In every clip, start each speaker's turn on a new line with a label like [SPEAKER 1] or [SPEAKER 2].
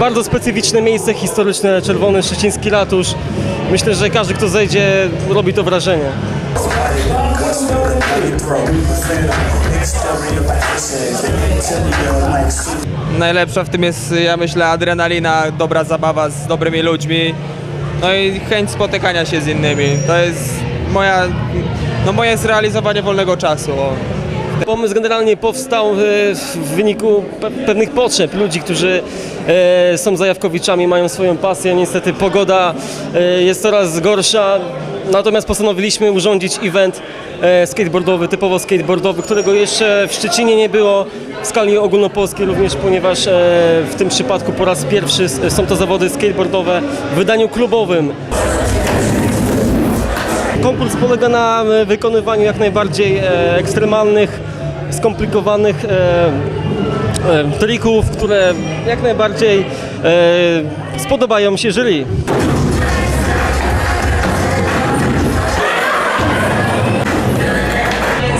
[SPEAKER 1] bardzo specyficzne miejsce historyczne, czerwony szczeciński ratusz. Myślę, że każdy, kto zejdzie, robi to wrażenie.
[SPEAKER 2] Najlepsza w tym jest, ja myślę, adrenalina, dobra zabawa z dobrymi ludźmi, no i chęć spotykania się z innymi. To jest moja, no moje zrealizowanie wolnego czasu.
[SPEAKER 1] Pomysł generalnie powstał e, w wyniku pe- pewnych potrzeb ludzi, którzy e, są zajawkowiczami, mają swoją pasję. Niestety pogoda e, jest coraz gorsza, natomiast postanowiliśmy urządzić event skateboardowy, typowo skateboardowy, którego jeszcze w Szczecinie nie było w skali ogólnopolskiej również, ponieważ w tym przypadku po raz pierwszy są to zawody skateboardowe w wydaniu klubowym. Konkurs polega na e, wykonywaniu jak najbardziej e, ekstremalnych, skomplikowanych e, trików, które jak najbardziej spodobają się jury.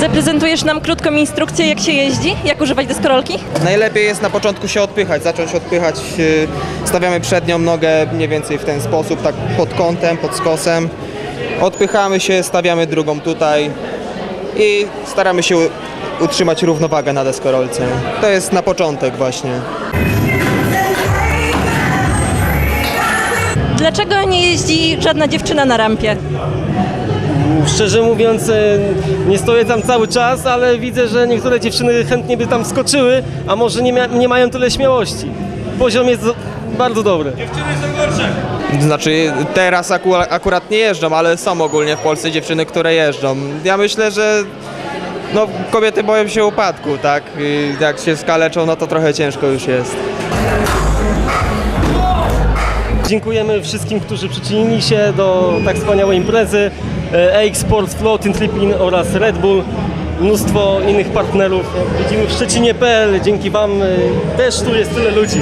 [SPEAKER 3] Zaprezentujesz nam krótką instrukcję, jak się jeździ, jak używać deskorolki?
[SPEAKER 2] Najlepiej jest na początku się odpychać, zacząć odpychać, yy, stawiamy przednią nogę mniej więcej w ten sposób, tak pod kątem, pod skosem. Odpychamy się, stawiamy drugą tutaj i staramy się utrzymać równowagę na deskorolce. To jest na początek właśnie.
[SPEAKER 3] Dlaczego nie jeździ żadna dziewczyna na rampie?
[SPEAKER 1] Szczerze mówiąc, e, nie stoję tam cały czas, ale widzę, że niektóre dziewczyny chętnie by tam skoczyły, a może nie, mia- nie mają tyle śmiałości. Poziom jest bardzo dobry.
[SPEAKER 2] Znaczy teraz aku- akurat nie jeżdżą, ale są ogólnie w Polsce dziewczyny, które jeżdżą. Ja myślę, że no, kobiety boją się upadku, tak? I jak się skaleczą, no to trochę ciężko już jest.
[SPEAKER 1] Dziękujemy wszystkim, którzy przyczynili się do tak wspaniałej imprezy. E, AX Sports, Floating Tripping oraz Red Bull. Mnóstwo innych partnerów. Widzimy w Szczecinie.pl. Dzięki Wam e, też tu jest tyle ludzi.